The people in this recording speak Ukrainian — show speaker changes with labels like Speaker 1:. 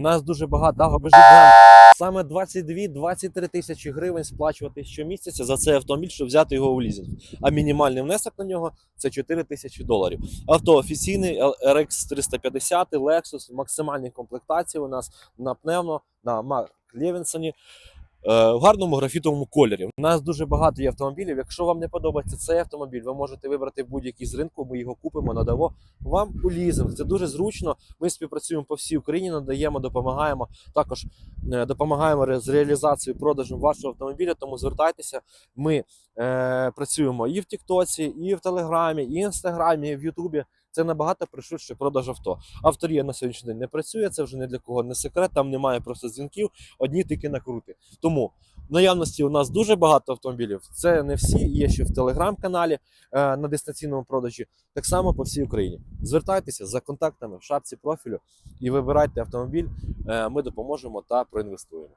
Speaker 1: У нас дуже багато абажиган. Саме 22-23 тисячі гривень сплачувати щомісяця за цей автомобіль, щоб взяти його у лізинг. А мінімальний внесок на нього це 4 тисячі доларів. Авто офіційний RX 350, Lexus, в максимальній комплектації у нас на пневмо, на Марк Лєвінсоні. Е, В гарному графітовому кольорі. У нас дуже багато є автомобілів. Якщо вам не подобається цей автомобіль, ви можете вибрати будь-який з ринку. Ми його купимо, надамо вам у лізинг. Це дуже зручно. Ми співпрацюємо по всій Україні, надаємо, допомагаємо. Також допомагаємо з реалізацією продажу вашого автомобіля. Тому звертайтеся. Ми е, працюємо і в Тіктоці, і в Телеграмі, і в Інстаграмі, і в Ютубі. Це набагато пришвидше продаж авто. Авторія на сьогоднішній день не працює. Це вже не для кого не секрет. Там немає просто дзвінків, одні тільки накрути. Тому наявності у нас дуже багато автомобілів. Це не всі. Є ще в телеграм-каналі е, на дистанційному продажі. Так само по всій Україні. Звертайтеся за контактами в шапці профілю і вибирайте автомобіль. Е, Ми допоможемо та проінвестуємо.